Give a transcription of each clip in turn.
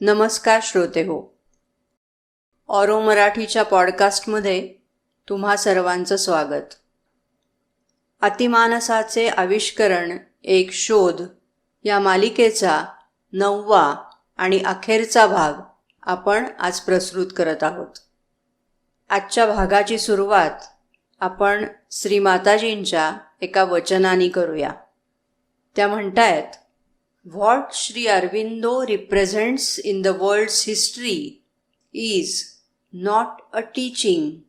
नमस्कार श्रोते हो. ऑरो मराठीच्या पॉडकास्टमध्ये तुम्हा सर्वांचं स्वागत. अतिमानसाचे आविष्करण एक शोध या मालिकेचा नववा आणि अखेरचा भाग आपण आज प्रस्तुत करत आहोत. आजच्या भागाची सुरुवात आपण श्रीमाताजींच्या एका वचनाने करूया. त्या म्हणतायत What Sri Aurobindo represents in the world's history is not a teaching,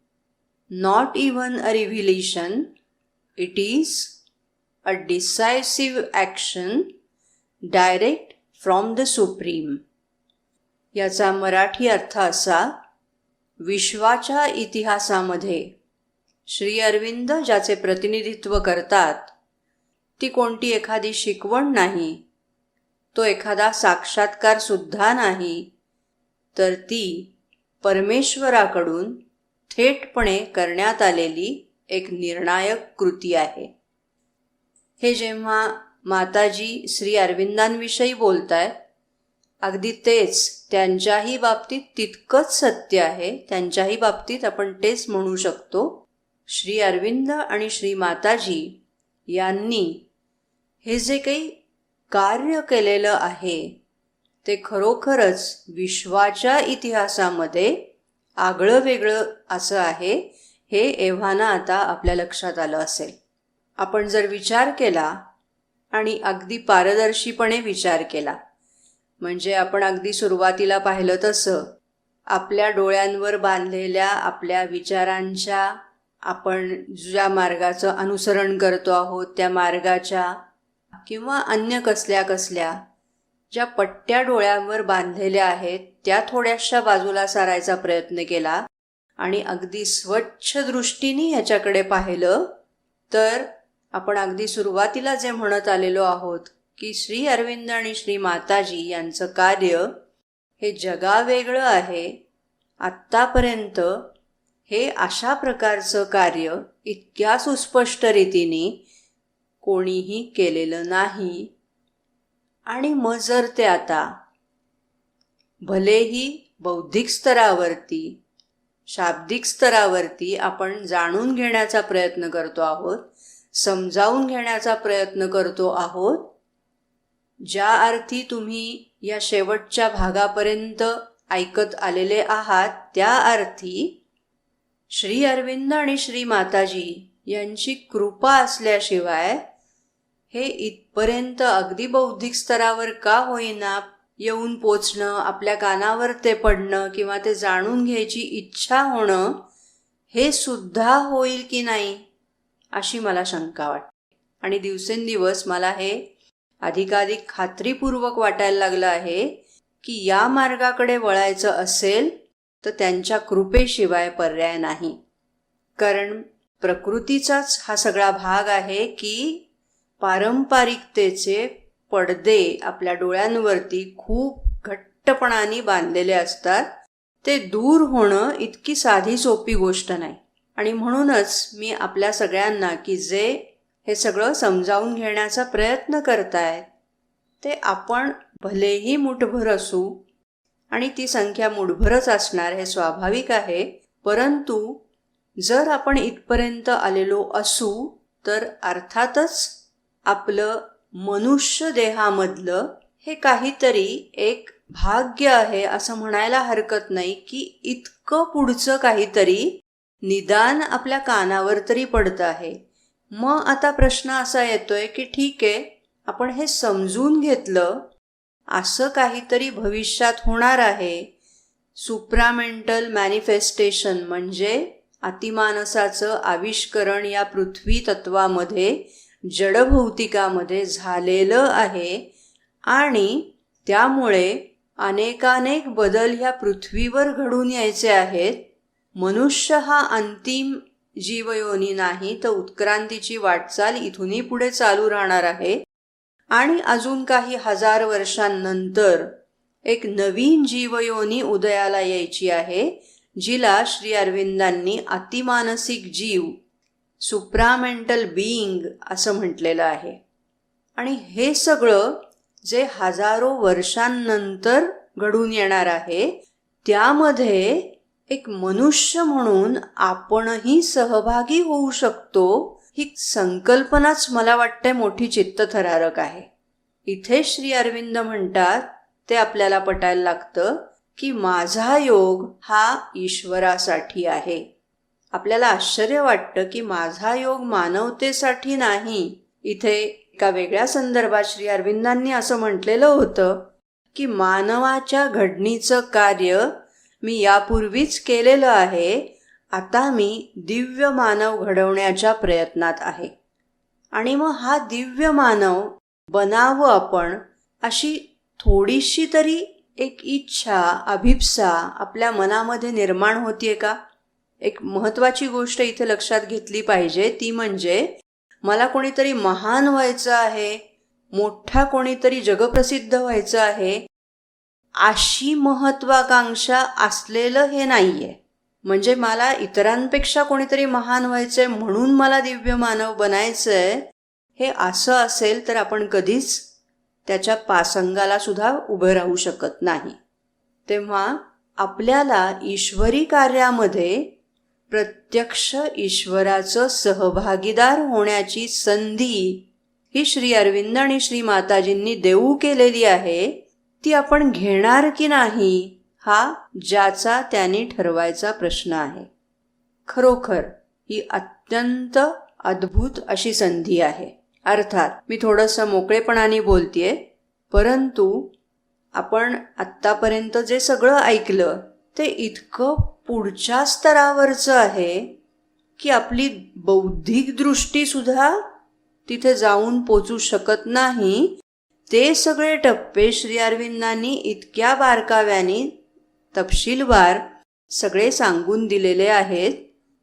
not even a revelation, it is a decisive action direct from the Supreme. याचा मराठी अर्थ असा विश्वाच्या इतिहासामध्ये श्री अरविंद ज्याचे प्रतिनिधित्व करतात ती कोणती एखादी शिकवण नाही तो एखादा साक्षात्कार सुद्धा नाही तर ती परमेश्वराकडून थेटपणे करण्यात आलेली एक निर्णायक कृती आहे. हे जेव्हा माताजी श्री अरविंदांविषयी बोलत आहेत अगदी तेच त्यांच्याही बाबतीत तितकंच सत्य आहे त्यांच्याही बाबतीत आपण तेच म्हणू शकतो. श्री अरविंद आणि श्री माताजी यांनी हे जे काही कार्य केलेलं आहे ते खरोखरच विश्वाच्या इतिहासामध्ये आगळं वेगळं असं आहे हे एव्हाना आता आपल्या लक्षात आलं असेल. आपण जर विचार केला आणि अगदी पारदर्शीपणे विचार केला म्हणजे आपण अगदी सुरुवातीला पाहिलं तसं आपल्या डोळ्यांवर बांधलेल्या आपल्या विचारांच्या आपण ज्या मार्गाचं अनुसरण करतो आहोत त्या मार्गाच्या किंवा अन्य कसल्या कसल्या ज्या पट्ट्या डोळ्यांवर बांधलेल्या आहेत त्या थोड्याशा बाजूला सारायचा प्रयत्न केला आणि अगदी स्वच्छ दृष्टीने ह्याच्याकडे पाहिलं तर आपण अगदी सुरुवातीला जे म्हणत आलेलो आहोत की श्री अरविंद आणि श्री माताजी यांचं कार्य हे जगावेगळं आहे आत्तापर्यंत हे अशा प्रकारचं कार्य इतक्या सुस्पष्ट रीतीने कोणीही केलेलं नाही. आणि मग जर ते आता भलेही बौद्धिक स्तरावरती शाब्दिक स्तरावरती आपण जाणून घेण्याचा प्रयत्न करतो आहोत समजावून घेण्याचा प्रयत्न करतो आहोत ज्या अर्थी तुम्ही या शेवटच्या भागापर्यंत ऐकत आलेले आहात त्या अर्थी श्री अरविंद आणि श्री माताजी यांची कृपा असल्याशिवाय हे इथपर्यंत अगदी बौद्धिक स्तरावर का होईना येऊन पोचणं आपल्या कानावर ते पडणं किंवा ते जाणून घ्यायची इच्छा होणं हे सुद्धा होईल की नाही अशी मला शंका वाटते. आणि दिवसेंदिवस मला हे अधिकाधिक खात्रीपूर्वक वाटायला लागलं आहे की या मार्गाकडे वळायचं असेल तर त्यांच्या कृपेशिवाय पर्याय नाही. कारण प्रकृतीचाच हा सगळा भाग आहे की पारंपरिकतेचे पडदे आपल्या डोळ्यांवरती खूप घट्टपणाने बांधलेले असतात ते दूर होणं इतकी साधी सोपी गोष्ट नाही. आणि म्हणूनच मी आपल्या सगळ्यांना की जे हे सगळं समजावून घेण्याचा प्रयत्न करतायत ते आपण भलेही मुठभर असू आणि ती संख्या मुठभरच असणार हे स्वाभाविक आहे परंतु जर आपण इथपर्यंत आलेलो असू तर अर्थातच आपलं मनुष्य देहामधलं हे काहीतरी एक भाग्य आहे असं म्हणायला हरकत नाही की इतकं पुढचं काहीतरी निदान आपल्या कानावर तरी पडतं आहे. मग आता प्रश्न असा येतोय की ठीक आहे आपण हे समजून घेतलं असं काहीतरी भविष्यात होणार आहे. सुप्रामेंटल मॅनिफेस्टेशन म्हणजे अतिमानसाचं आविष्करण या पृथ्वी तत्वामध्ये जडभौतिकामध्ये झालेलं आहे आणि त्यामुळे अनेकानेक बदल ह्या पृथ्वीवर घडून यायचे आहेत. मनुष्य हा अंतिम जीवयोनी नाही तर उत्क्रांतीची वाटचाल इथूनही पुढे चालू राहणार आहे. आणि अजून काही हजार वर्षांनंतर एक नवीन जीवयोनी उदयाला यायची आहे जिला श्री अरविंदांनी अतिमानसिक जीव सुप्रामेंटल बीइंग असं म्हटलेलं आहे. आणि हे सगळं जे हजारो वर्षांनंतर घडून येणार आहे त्यामध्ये एक मनुष्य म्हणून आपणही सहभागी होऊ शकतो ही संकल्पनाच मला वाटते मोठी चित्तथरारक आहे. इथे श्री अरविंद म्हणतात ते आपल्याला पटायला लागतं की माझा योग हा ईश्वरासाठी आहे. आपल्याला आश्चर्य वाटतं की माझा योग मानवतेसाठी नाही. इथे एका वेगळ्या संदर्भात श्री अरविंदांनी असं म्हटलेलं होतं की मानवाच्या घडणीचं कार्य मी यापूर्वीच केलेलं आहे. आता मी दिव्य मानव घडवण्याच्या प्रयत्नात आहे. आणि मग हा दिव्य मानव बनावं आपण अशी थोडीशी तरी एक इच्छा अभिप्सा आपल्या मनामध्ये निर्माण होतीये का? एक महत्वाची गोष्ट इथे लक्षात घेतली पाहिजे. ती म्हणजे मला कोणीतरी महान व्हायचं आहे मोठा कोणीतरी जगप्रसिद्ध व्हायचं आहे अशी महत्वाकांक्षा असलेलं हे नाहीये. म्हणजे मला इतरांपेक्षा कोणीतरी महान व्हायचंय म्हणून मला दिव्य मानव बनायचंय हे असं असेल तर आपण कधीच त्याच्या पासंगाला सुद्धा उभं राहू शकत नाही. तेव्हा आपल्याला ईश्वरी कार्यामध्ये प्रत्यक्ष ईश्वराचं सहभागीदार होण्याची संधी ही श्री अरविंद आणि श्री माताजींनी देऊ केलेली आहे ती आपण घेणार की नाही हा ज्याचा त्यांनी ठरवायचा प्रश्न आहे. खरोखर ही अत्यंत अद्भुत अशी संधी आहे. अर्थात मी थोडंसं मोकळेपणाने बोलतेय परंतु आपण आत्तापर्यंत जे सगळं ऐकलं ते इतकं पुढच्या स्तरावरचं आहे की आपली बौद्धिक दृष्टीसुद्धा तिथे जाऊन पोचू शकत नाही. ते सगळे टप्पे श्री अरविंदांनी इतक्या बारकाव्याने तपशीलवार सगळे सांगून दिलेले आहेत.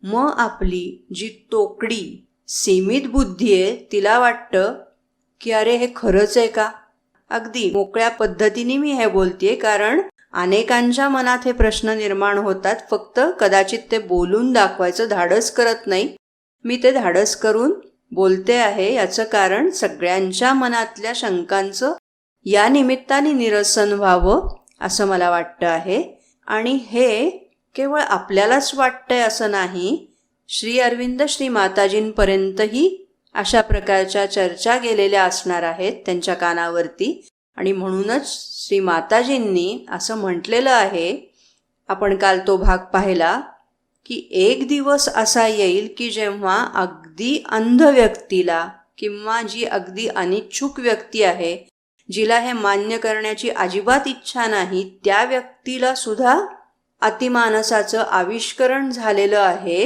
मग आपली जी तोकडी सीमित बुद्धी आहे तिला वाटतं की अरे हे खरंच आहे का? अगदी मोकळ्या पद्धतीने मी हे बोलतेय कारण अनेकांच्या मनात हे प्रश्न निर्माण होतात. फक्त कदाचित ते बोलून दाखवायचं धाडस करत नाही. मी ते धाडस करून बोलते आहे याचं कारण सगळ्यांच्या मनातल्या शंकांचं या निमित्ताने निरसन व्हावं असं मला वाटतं आहे. आणि हे केवळ आपल्यालाच वाटतंय असं नाही श्री अरविंद श्री माताजींपर्यंतही अशा प्रकारच्या चर्चा गेलेल्या असणार आहेत त्यांच्या कानावरती. आणि म्हणूनच श्री माताजींनी असं म्हटलेलं आहे आपण काल तो भाग पाहिला की एक दिवस असा येईल की जेव्हा अगदी अंध व्यक्तीला किंवा जी अगदी अनिच्छुक व्यक्ती आहे जिला हे मान्य करण्याची अजिबात इच्छा नाही त्या व्यक्तीला सुद्धा अतिमानसाचं आविष्करण झालेलं आहे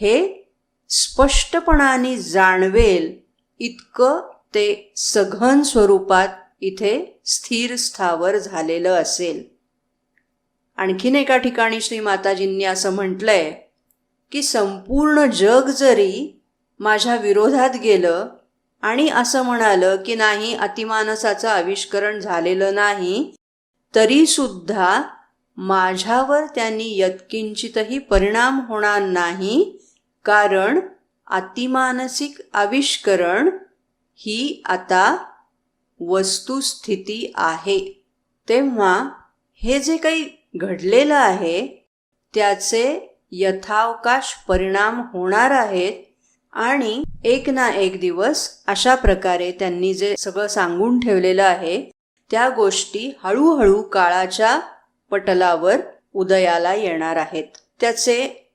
हे स्पष्टपणाने जाणवेल इतकं ते सघन स्वरूपात इथे स्थिर स्थावर झालेलं असेल. आणखीन एका ठिकाणी श्री माताजींनी असं म्हटलंय की संपूर्ण जग जरी माझ्या विरोधात गेलं आणि असं म्हणालं की नाही अतिमानसाचं आविष्करण झालेलं नाही तरी सुद्धा माझ्यावर त्यांनी यत्किंचितही परिणाम होणार नाही कारण अतिमानसिक आविष्करण ही आता वस्तुस्थिती आहे. तेव्हा हे जे काही घडलेलं आहे त्याचे यथावकाश परिणाम होणार आहेत आणि एक ना एक दिवस अशा प्रकारे त्यांनी जे सगळं सांगून ठेवलेलं आहे त्या गोष्टी हळूहळू काळाच्या पटलावर उदयाला येणार आहेत. त्याचे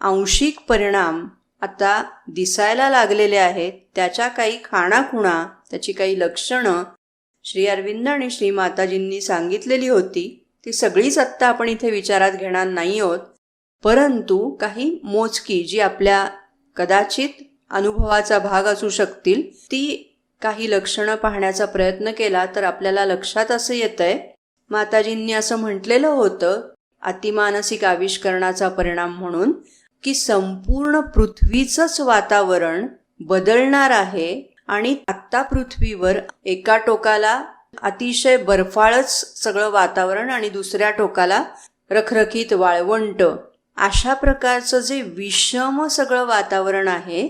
आंशिक परिणाम आता दिसायला लागलेले आहेत. त्याच्या काही खाणाखुणा त्याची काही लक्षणं श्री अरविंद आणि श्री माताजींनी सांगितलेली होती. ती सगळीच आत्ता आपण इथे विचारात घेणार नाही आहोत. परंतु काही मोजकी जी आपल्या कदाचित अनुभवाचा भाग असू शकतील ती काही लक्षणं पाहण्याचा प्रयत्न केला तर आपल्याला लक्षात असं येतंय. माताजींनी असं म्हटलेलं होतं अतिमानसिक आविष्करणाचा परिणाम म्हणून की संपूर्ण पृथ्वीचंच वातावरण बदलणार आहे आणि आत्ता पृथ्वीवर एका टोकाला अतिशय बर्फाळच सगळं वातावरण आणि दुसऱ्या टोकाला रखरखीत वाळवंट. अशा प्रकारचं जे विषम सगळं वातावरण आहे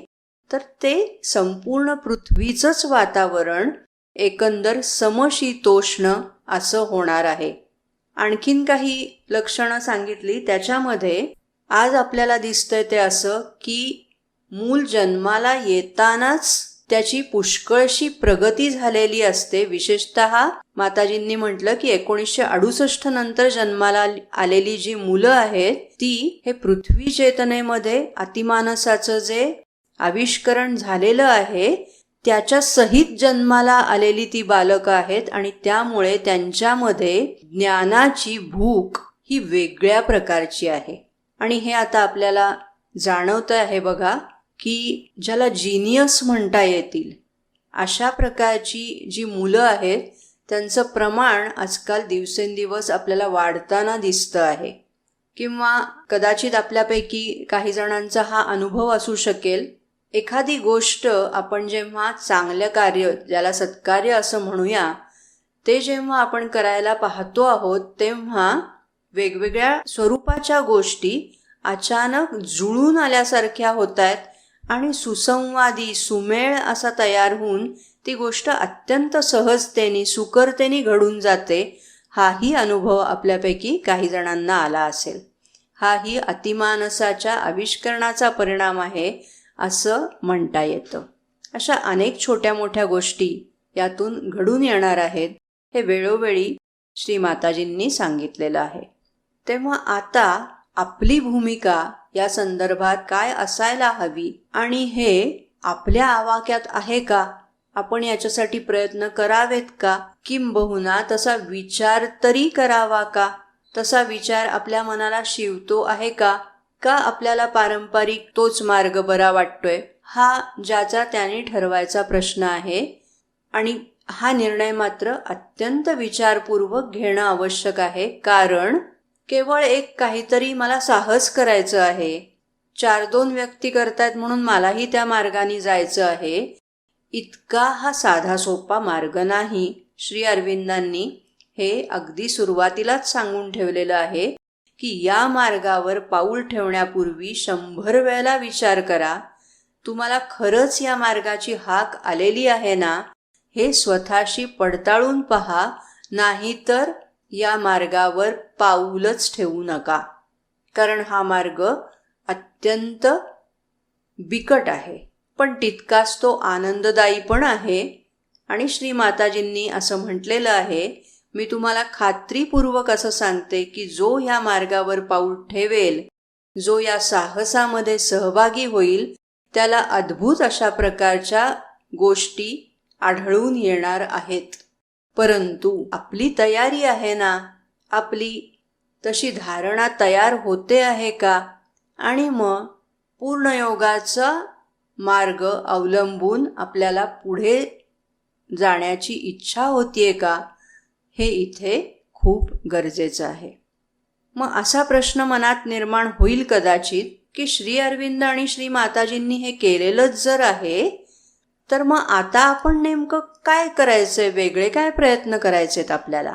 तर ते संपूर्ण पृथ्वीचंच वातावरण एकंदर समशीतोष्ण असं होणार आहे. आणखीन काही लक्षणं सांगितली त्याच्यामध्ये आज आपल्याला दिसतंय ते असं की मूल जन्माला येतानाच त्याची पुष्कळशी प्रगती झालेली असते. विशेषत माताजींनी म्हटलं की एकोणीसशे अडुसष्ट नंतर जन्माला आलेली जी मुलं आहेत ती हे पृथ्वी चेतनेमध्ये अतिमानसाचं जे आविष्करण झालेलं आहे त्याच्या सहित जन्माला आलेली ती बालकं आहेत आणि त्यामुळे त्यांच्यामध्ये ज्ञानाची भूक ही वेगळ्या प्रकारची आहे. आणि हे आता आपल्याला जाणवतं आहे बघा. की ज्याला जिनियस म्हणता येतील अशा प्रकारची जी मुलं आहेत त्यांचं प्रमाण आजकाल दिवसेंदिवस आपल्याला वाढताना दिसतं आहे. किंवा कदाचित आपल्यापैकी काही जणांचा हा अनुभव असू शकेल. एखादी गोष्ट आपण जेव्हा चांगलं कार्य ज्याला सत्कार्य असं म्हणूया ते जेव्हा आपण करायला पाहतो आहोत तेव्हा वेगवेगळ्या स्वरूपाच्या गोष्टी अचानक जुळून आल्यासारख्या होत आहेत. आणि सुसंवादी सुमेळ असा तयार होऊन ती गोष्ट अत्यंत सहजतेने सुकरतेने घडून जाते हाही अनुभव आपल्यापैकी काही जणांना आला असेल. हाही अतिमानसाच्या आविष्करणाचा परिणाम आहे असं म्हणता येतं. अशा अनेक छोट्या मोठ्या गोष्टी यातून घडून येणार आहेत हे वेळोवेळी श्री माताजींनी सांगितलेलं आहे. तेव्हा आता आपली भूमिका या संदर्भात काय असायला हवी आणि हे आपल्या आवाक्यात आहे का? आपण याच्यासाठी प्रयत्न करावेत का? किंबहुना तसा विचार तरी करावा का? तसा विचार आपल्या मनाला शिवतो आहे का? का आपल्याला पारंपरिक तोच मार्ग बरा वाटतोय? हा ज्याचा त्याने ठरवायचा प्रश्न आहे. आणि हा निर्णय मात्र अत्यंत विचारपूर्वक घेणं आवश्यक आहे. कारण केवळ एक काहीतरी मला साहस करायचं आहे. चार दोन व्यक्ती करतायत म्हणून मलाही त्या मार्गाने जायचं आहे. इतका हा साधा सोपा मार्ग नाही. श्री अरविंदांनी हे अगदी सुरुवातीलाच सांगून ठेवलेलं आहे की या मार्गावर पाऊल ठेवण्यापूर्वी शंभर वेळेला विचार करा. तुम्हाला खरंच या मार्गाची हाक आलेली आहे ना? हे स्वतःशी पडताळून पहा. नाहीतर या मार्गावर पाऊलच ठेवू नका. कारण हा मार्ग अत्यंत बिकट आहे. पण तितकाच तो आनंददायी पण आहे. आणि श्री माताजींनी असं म्हटलेलं आहे मी तुम्हाला खात्रीपूर्वक असं सांगते की जो ह्या मार्गावर पाऊल ठेवेल जो या साहसामध्ये सहभागी होईल त्याला अद्भुत अशा प्रकारच्या गोष्टी आढळून येणार आहेत. परंतु आपली तयारी आहे ना? आपली तशी धारणा तयार होते आहे का? आणि मग पूर्णयोगाचा मार्ग अवलंबून आपल्याला पुढे जाण्याची इच्छा होतीये का? हे इथे खूप गरजेचं आहे. मग असा प्रश्न मनात निर्माण होईल कदाचित की श्री अरविंद आणि श्री माताजींनी हे केलेलंच जर आहे तर मग आता आपण नेमकं काय करायचंय? वेगळे काय प्रयत्न करायचेत आपल्याला?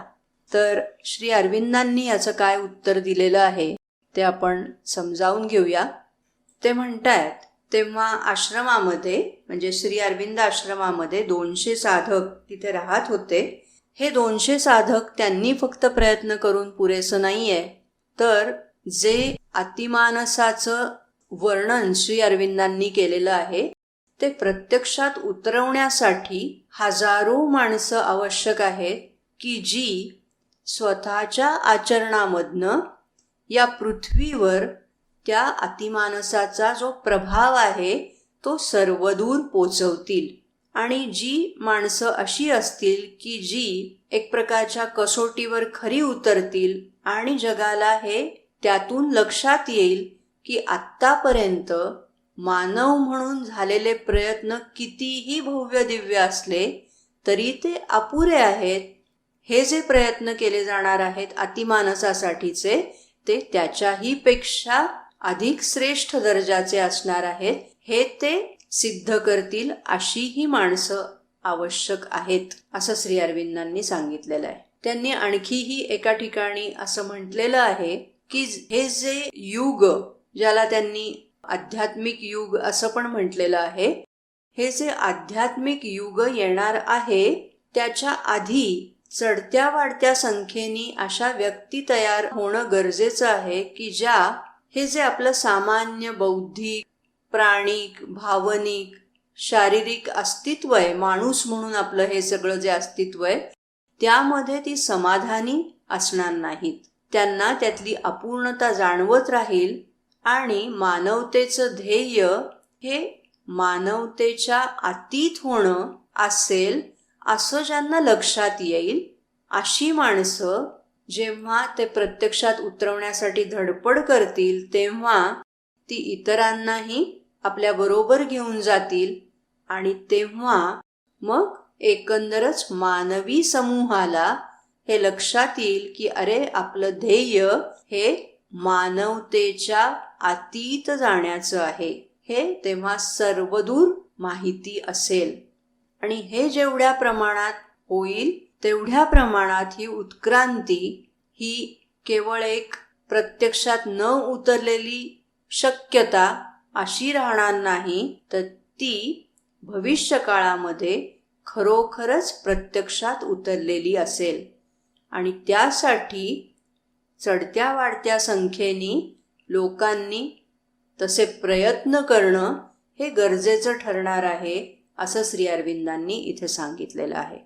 तर श्री अरविंदांनी याचं काय उत्तर दिलेलं आहे ते आपण समजावून घेऊया. ते म्हणतायत तेव्हा आश्रमामध्ये म्हणजे श्री अरविंद आश्रमामध्ये दोनशे साधक तिथे राहत होते. हे दोनशे साधक त्यांनी फक्त प्रयत्न करून पुरेसं नाहीये. तर जे अतिमानसाचं वर्णन श्री अरविंदांनी केलेलं आहे ते प्रत्यक्षात उतरवण्यासाठी हजारो माणसं आवश्यक आहेत की जी स्वतःच्या आचरणामधनं या पृथ्वीवर त्या अतिमानसाचा जो प्रभाव आहे तो सर्वदूर पोचवतील. आणि जी माणसं अशी असतील की जी एक प्रकारच्या कसोटीवर खरी उतरतील आणि जगाला हे त्यातून लक्षात येईल की आत्तापर्यंत मानव म्हणून झालेले प्रयत्न कितीही भव्य दिव्य असले तरी ते अपुरे आहेत. हे जे प्रयत्न केले जाणार आहेत अतिमानसासाठीचे ते त्याच्याही पेक्षा अधिक श्रेष्ठ दर्जाचे असणार आहेत हे ते सिद्ध करतील अशी ही माणसं आवश्यक आहेत असं श्री अरविंदांनी सांगितलेलं आहे. त्यांनी आणखीही एका ठिकाणी असं म्हटलेलं आहे की हे जे युग ज्याला त्यांनी आध्यात्मिक युग असं पण म्हटलेलं आहे. हे जे आध्यात्मिक युग येणार आहे त्याच्या आधी चढत्या वाढत्या संख्येने अशा व्यक्ती तयार होणं गरजेचं आहे की ज्या हे जे आपलं सामान्य बौद्धिक प्राणिक भावनिक शारीरिक अस्तित्व आहे माणूस म्हणून आपलं हे सगळं जे अस्तित्व आहे त्यामध्ये ती समाधानी असणार नाहीत. त्यांना त्यातली अपूर्णता जाणवत राहील आणि मानवतेचं ध्येय हे मानवतेच्या अतीत होणं असेल असं ज्यांना लक्षात येईल अशी माणसं जेव्हा ते प्रत्यक्षात उतरवण्यासाठी धडपड करतील तेव्हा ती इतरांनाही आपल्या बरोबर घेऊन जातील आणि तेव्हा मग एकंदरच मानवी समूहाला हे लक्षात येईल की अरे आपलं ध्येय हे मानवतेच्या अतीत जाण्याचं आहे. हे तेव्हा सर्वदूर माहिती असेल. आणि हे जेवढ्या प्रमाणात होईल तेवढ्या प्रमाणात ही उत्क्रांती ही केवळ एक प्रत्यक्षात न उतरलेली शक्यता अशी राहणार नाही तर ती भविष्य काळामध्ये खरोखरच प्रत्यक्षात उतरलेली असेल. आणि त्यासाठी चढत्या वाढत्या संख्येने लोकांनी तसे प्रयत्न करणं हे गरजेचं ठरणार आहे असं श्री अरविंदांनी इथे सांगितलेलं आहे.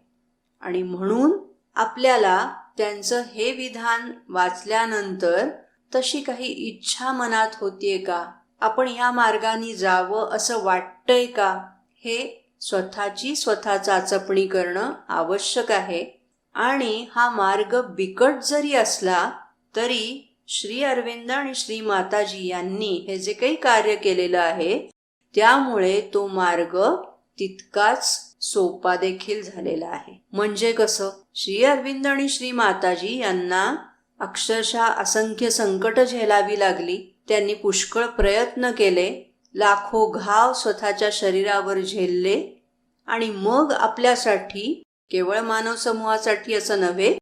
आणि म्हणून आपल्याला त्यांचं हे विधान वाचल्यानंतर तशी काही इच्छा मनात होतीये का? आपण ह्या मार्गाने जावं असं वाटतंय का? हे स्वतःची स्वतः चाचपणी करणं आवश्यक आहे. आणि हा मार्ग बिकट जरी असला तरी श्री अरविंद आणि श्री माताजी यांनी हे जे काही कार्य केलेलं आहे त्यामुळे तो मार्ग तितकाच सोपा देखील झालेला आहे. म्हणजे कसं? श्री अरविंद आणि श्री माताजी यांना अक्षरशः असंख्य संकट झेलावी लागली. त्यांनी पुष्कळ प्रयत्न केले. लाखो घाव स्वतःच्या शरीरावर झेलले. आणि मग आपल्यासाठी केवळ मानव समूहासाठी असं नव्हे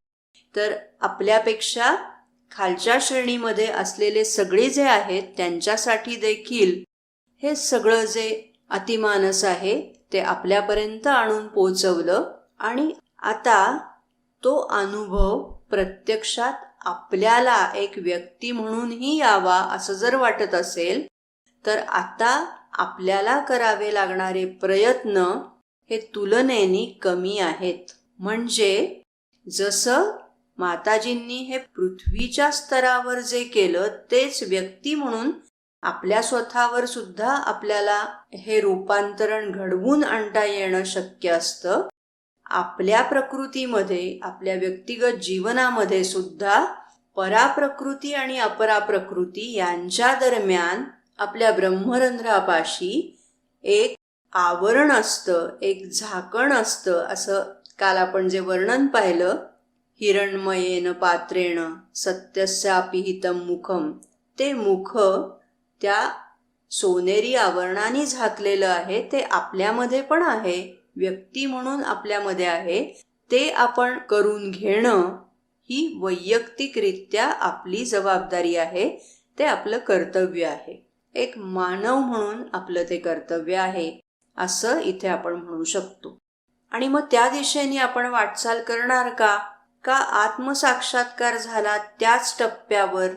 तर आपल्यापेक्षा खालच्या श्रेणीमध्ये असलेले सगळे जे आहेत त्यांच्यासाठी देखील हे सगळं जे अतिमानस आहे ते आपल्यापर्यंत आणून पोचवलं आणि आता तो अनुभव प्रत्यक्षात आपल्याला एक व्यक्ती म्हणूनही यावा असं जर वाटत असेल तर आता आपल्याला करावे लागणारे प्रयत्न हे तुलनेने कमी आहेत. म्हणजे जसं माताजींनी हे पृथ्वीच्या स्तरावर जे केलं तेच व्यक्ती म्हणून आपल्या स्वतःवर सुद्धा आपल्याला हे रूपांतरण घडवून आणता येणं शक्य असतं. आपल्या प्रकृतीमध्ये आपल्या व्यक्तिगत जीवनामध्ये सुद्धा पराप्रकृती आणि अपराप्रकृती यांच्या दरम्यान आपल्या ब्रह्मरंध्रापाशी एक आवरण असतं एक झाकण असतं असं काल आपण जे वर्णन पाहिलं हिरणमयेन पात्रेण सत्यस्यापिहितं मुखम ते मुख त्या सोनेरी आवरणाने झाकलेलं आहे ते आपल्यामध्ये पण आहे व्यक्ती म्हणून आपल्यामध्ये आहे ते आपण करून घेणं ही वैयक्तिकरित्या आपली जबाबदारी आहे ते आपलं कर्तव्य आहे. एक मानव म्हणून आपलं ते कर्तव्य आहे असं इथे आपण म्हणू शकतो. आणि मग त्या दिशेने आपण वाटचाल करणार का? का आत्मसाक्षात्कार झाला त्याच टप्प्यावर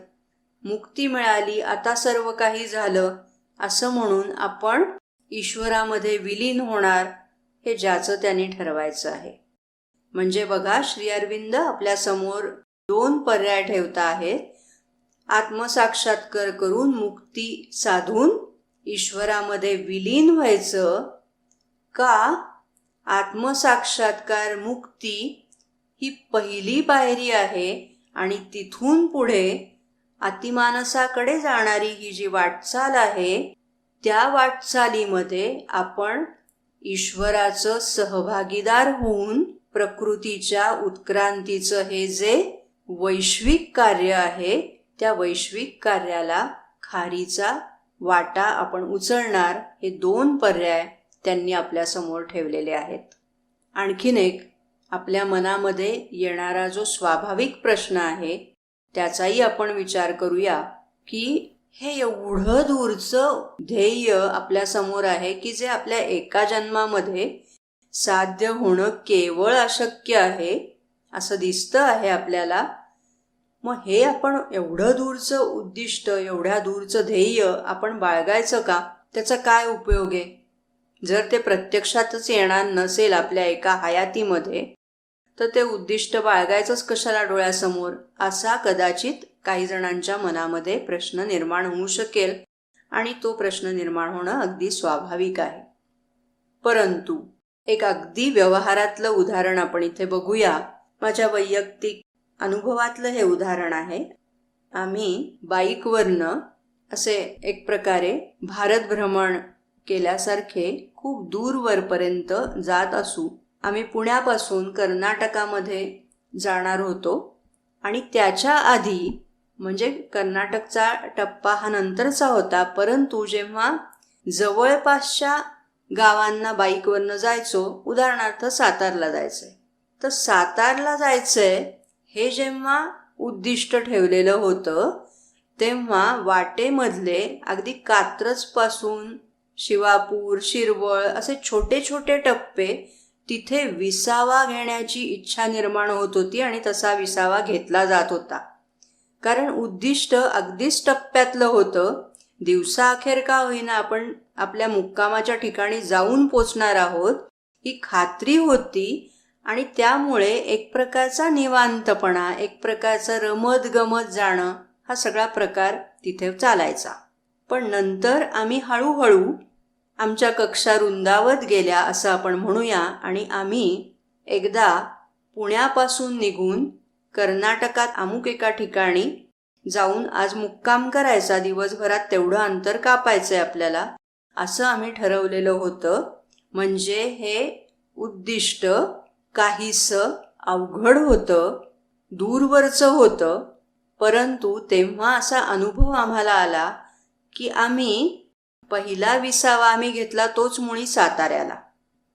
मुक्ती मिळाली आता सर्व काही झालं असं म्हणून आपण ईश्वरामध्ये विलीन होणार हे ज्याचं त्याने ठरवायचं आहे. म्हणजे बघा श्री अरविंद आपल्यासमोर दोन पर्याय ठेवता आहेत. आत्मसाक्षात्कार करून मुक्ती साधून ईश्वरामध्ये विलीन व्हायचं का? आत्मसाक्षात्कार मुक्ती ही पहिली पायरी आहे आणि तिथून पुढे अतिमानसाकडे जाणारी ही जी वाटचाल आहे त्या वाटचालीमध्ये आपण ईश्वराचं सहभागीदार होऊन प्रकृतीच्या उत्क्रांतीचं हे जे वैश्विक कार्य आहे त्या वैश्विक कार्याला खारीचा वाटा आपण उचलणार हे दोन पर्याय त्यांनी आपल्यासमोर ठेवलेले आहेत. आणखीन एक आपल्या मनामध्ये येणारा जो स्वाभाविक प्रश्न आहे त्याचाही आपण विचार करूया की हे एवढं दूरचं ध्येय आपल्यासमोर आहे की जे आपल्या एका जन्मामध्ये साध्य होणं केवळ अशक्य आहे असं दिसतं आहे आपल्याला मग हे आपण एवढं दूरचं उद्दिष्ट एवढ्या दूरचं ध्येय आपण बाळगायचं का? त्याचा काय उपयोग आहे? जर ते प्रत्यक्षातच येणार नसेल आपल्या एका हयातीमध्ये तर ते उद्दिष्ट बाळगायचंच कशाला डोळ्यासमोर? असा कदाचित काही जणांच्या मनामध्ये प्रश्न निर्माण होऊ शकेल आणि तो प्रश्न निर्माण होणं अगदी स्वाभाविक आहे. परंतु एक अगदी व्यवहारातलं उदाहरण आपण इथे बघूया. माझ्या वैयक्तिक अनुभवातलं हे उदाहरण आहे. आम्ही बाईकवरनं असे एक प्रकारे भारत भ्रमण केल्यासारखे खूप दूरवरपर्यंत जात असू आम्ही पुण्यापासून कर्नाटकामध्ये जाणार होतो. आणि त्याच्या आधी म्हणजे कर्नाटकचा टप्पा हा नंतरचा होता परंतु जेव्हा जवळपासच्या गावांना बाईकवरनं जायचो उदाहरणार्थ सातारला जायचंय. तर सातारला जायचंय हे जेव्हा उद्दिष्ट ठेवलेलं होतं तेव्हा वाटेमधले अगदी कात्रजपासून शिवापूर शिरवळ असे छोटे छोटे टप्पे तिथे विसावा घेण्याची इच्छा निर्माण होत होती आणि तसा विसावा घेतला जात होता. कारण उद्दिष्ट अगदीच टप्प्यातलं होतं. दिवसाअखेर का होईना आपण आपल्या मुक्कामाच्या ठिकाणी जाऊन पोचणार आहोत ही खात्री होती आणि त्यामुळे एक प्रकारचा निवांतपणा एक प्रकारचं रमत गमत जाणं हा सगळा प्रकार तिथे चालायचा. पण नंतर आम्ही हळूहळू आमच्या कक्षा रुंदावत गेल्या असं आपण म्हणूया आणि आम्ही एकदा पुण्यापासून निघून कर्नाटकात अमुक एका ठिकाणी जाऊन आज मुक्काम करायचा दिवसभरात तेवढं अंतर कापायचंय आपल्याला असं आम्ही ठरवलेलं होतं. म्हणजे हे उद्दिष्ट काहीसं अवघड होतं दूरवरचं होतं परंतु तेव्हा असा अनुभव आम्हाला आला की आम्ही पहिला विसावा आम्ही घेतला तोच मुळी साताऱ्याला.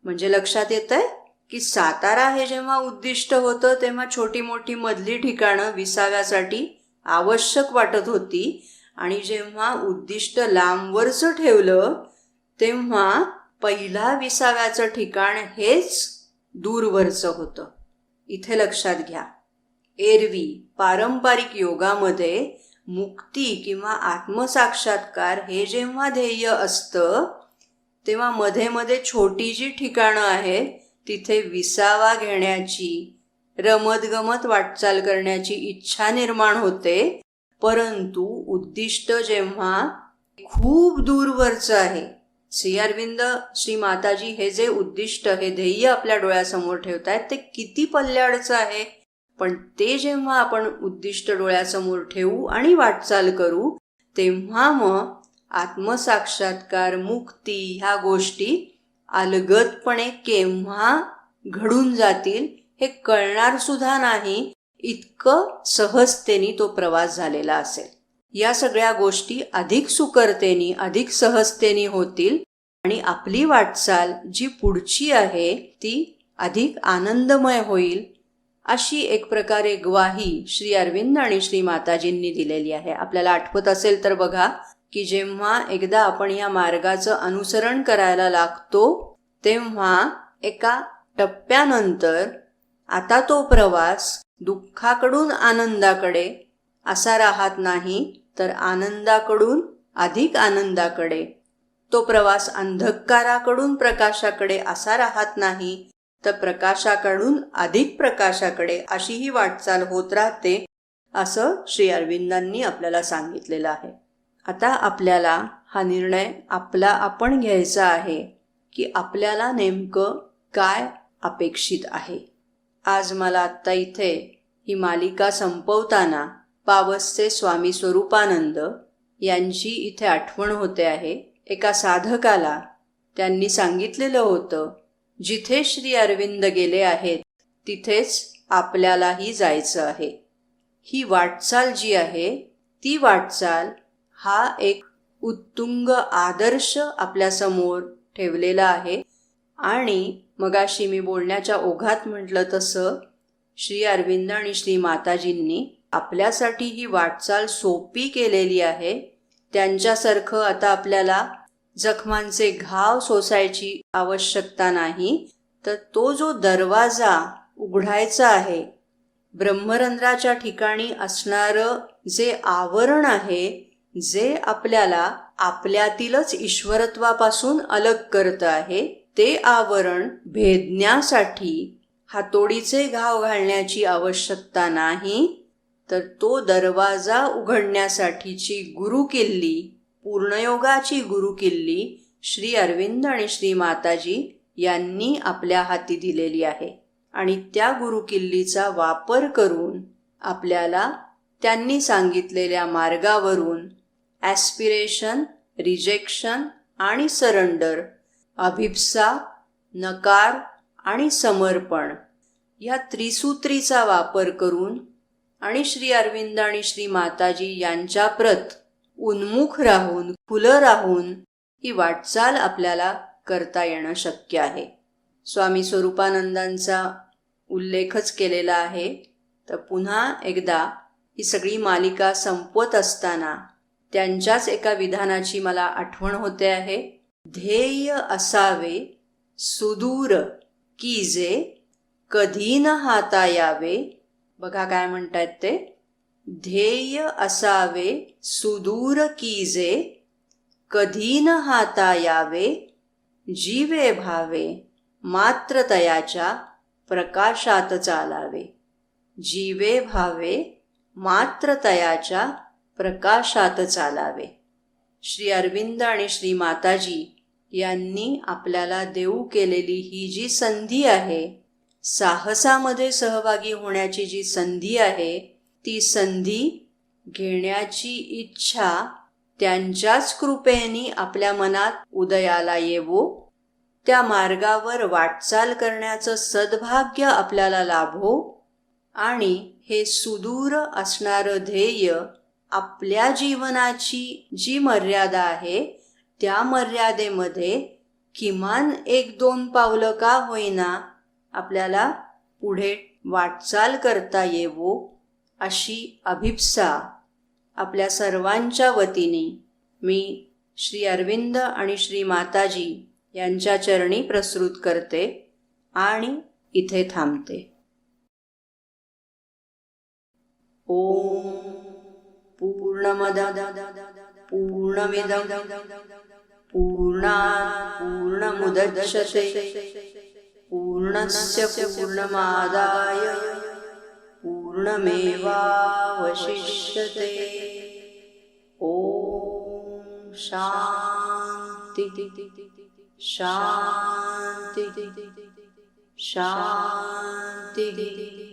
म्हणजे लक्षात येत आहे की सातारा हे जेव्हा उद्दिष्ट होतं तेव्हा छोटी मोठी मधली ठिकाणं विसाव्यासाठी आवश्यक वाटत होती. आणि जेव्हा उद्दिष्ट लांबवरचं ठेवलं तेव्हा पहिला विसाव्याचं ठिकाण हेच दूरवरचं होतं. इथे लक्षात घ्या. एरवी पारंपरिक योगामध्ये मुक्ती किंवा आत्मसाक्षात्कार हे जेव्हा ध्येय असतं तेव्हा मध्ये मध्ये छोटी जी ठिकाणं आहेत तिथे विसावा घेण्याची रमतगमत वाटचाल करण्याची इच्छा निर्माण होते. परंतु उद्दिष्ट जेव्हा खूप दूरवरचं आहे श्री अरविंद श्री माताजी हे जे उद्दिष्ट हे ध्येय आपल्या डोळ्यासमोर ठेवत आहेत ते किती पल्ल्याडचं आहे? पण ते जेव्हा आपण उद्दिष्ट डोळ्यासमोर ठेवू आणि वाटचाल करू तेव्हा मग आत्मसाक्षात्कार मुक्ती ह्या गोष्टी अलगदपणे केव्हा घडून जातील हे कळणार सुद्धा नाही इतकं सहजतेने तो प्रवास झालेला असेल. या सगळ्या गोष्टी अधिक सुकरतेनी अधिक सहजतेनी होतील आणि आपली वाटचाल जी पुढची आहे ती अधिक आनंदमय होईल. अशी एक प्रकारे ग्वाही श्री अरविंद आणि श्री माताजींनी दिलेली आहे. आपल्याला आठवत असेल तर बघा की जेव्हा एकदा आपण या मार्गाचं अनुसरण करायला लागतो तेव्हा एका टप्प्यानंतर आता तो प्रवास दुःखाकडून आनंदाकडे असा राहत नाही तर आनंदाकडून अधिक आनंदाकडे. तो प्रवास अंधकाराकडून प्रकाशाकडे असा राहत नाही तर प्रकाशाकडून अधिक प्रकाशाकडे अशी ही वाटचाल होत राहते असं श्री अरविंदांनी आपल्याला सांगितलेलं आहे. आता आपल्याला हा निर्णय आपला आपण घ्यायचा आहे की आपल्याला नेमकं काय अपेक्षित आहे. आज मला आत्ता इथे ही मालिका संपवताना पावसचे स्वामी स्वरूपानंद यांची इथे आठवण होते आहे. एका साधकाला त्यांनी सांगितलेलं होतं जिथे श्री अरविंद गेले आहेत तिथेच आपल्यालाही जायचं आहे. ही वाटचाल जी आहे ती वाटचाल हा एक उत्तुंग आदर्श आपल्यासमोर ठेवलेला आहे. आणि मगाशी मी बोलण्याच्या ओघात म्हटलं तसं श्री अरविंद आणि श्री माताजींनी आपल्यासाठी ही वाटचाल सोपी केलेली आहे. त्यांच्यासारखं आता आपल्याला जखमांचे घाव सोसायची आवश्यकता नाही तर तो जो दरवाजा उघडायचा आहे ब्रह्मरंध्राच्या ठिकाणी असणारं जे आवरण आहे जे आपल्याला आपल्यातीलच ईश्वरत्वापासून अलग करत आहे ते आवरण भेदण्यासाठी हातोडीचे घाव घालण्याची आवश्यकता नाही तर तो दरवाजा उघडण्यासाठीची गुरुकिल्ली पूर्णयोगाची गुरुकिल्ली श्री अरविंद आणि श्री माताजी यांनी आपल्या हाती दिलेली आहे. आणि त्या गुरुकिल्लीचा वापर करून आपल्याला त्यांनी सांगितलेल्या मार्गावरून ॲस्पिरेशन रिजेक्शन आणि सरेंडर अभिप्सा नकार आणि समर्पण या त्रिसूत्रीचा वापर करून आणि श्री अरविंद आणि श्री माताजी यांच्या प्रत उन्मुख राहून खुलं राहून ही वाटचाल आपल्याला करता येणं शक्य आहे. स्वामी स्वरूपानंदांचा उल्लेखच केलेला आहे. तर पुन्हा एकदा ही सगळी मालिका संपवत असताना त्यांच्याच एका विधानाची मला आठवण होते आहे. ध्येय असावे सुदूर की जे कधी न हाता यावे बघा काय म्हणतायत ते. ध्येय असावे सुदूर की जे कधी न हाता यावे जीवे भावे मात्र तयाच्या प्रकाशात चालावे. जीवे भावे मात्र तयाच्या प्रकाशात चालावे. श्री अरविंद आणि श्री माताजी यांनी आपल्याला देऊ केलेली ही जी संधी आहे साहसामध्ये सहभागी होण्याची जी संधी आहे ती संधी घेण्याची इच्छा त्यांच्याच कृपेने आपल्या मनात उदयाला येवो. त्या मार्गावर वाटचाल करण्याचं सद्भाग्य आपल्याला लाभो आणि हे सुदूर असणारं ध्येय आपल्या जीवनाची जी मर्यादा आहे त्या मर्यादेमध्ये किमान एक दोन पावलं का होईना आपल्याला पुढे वाटचाल करता येवो. अशी अभिप्सा आपल्या सर्वांच्या वतीने मी श्री अरविंद आणि श्री माताजी यांच्या चरणी प्रस्तुत करते आणि इथे थांबते. ओम पूर्णमद पूर्णमिदं पूर्णा पूर्णमुदच्छते पूर्णस्य पूर्णमादाय पूर्णमेवावशिष्यते। ॐ शान्ति। शान्ति। शान्ति।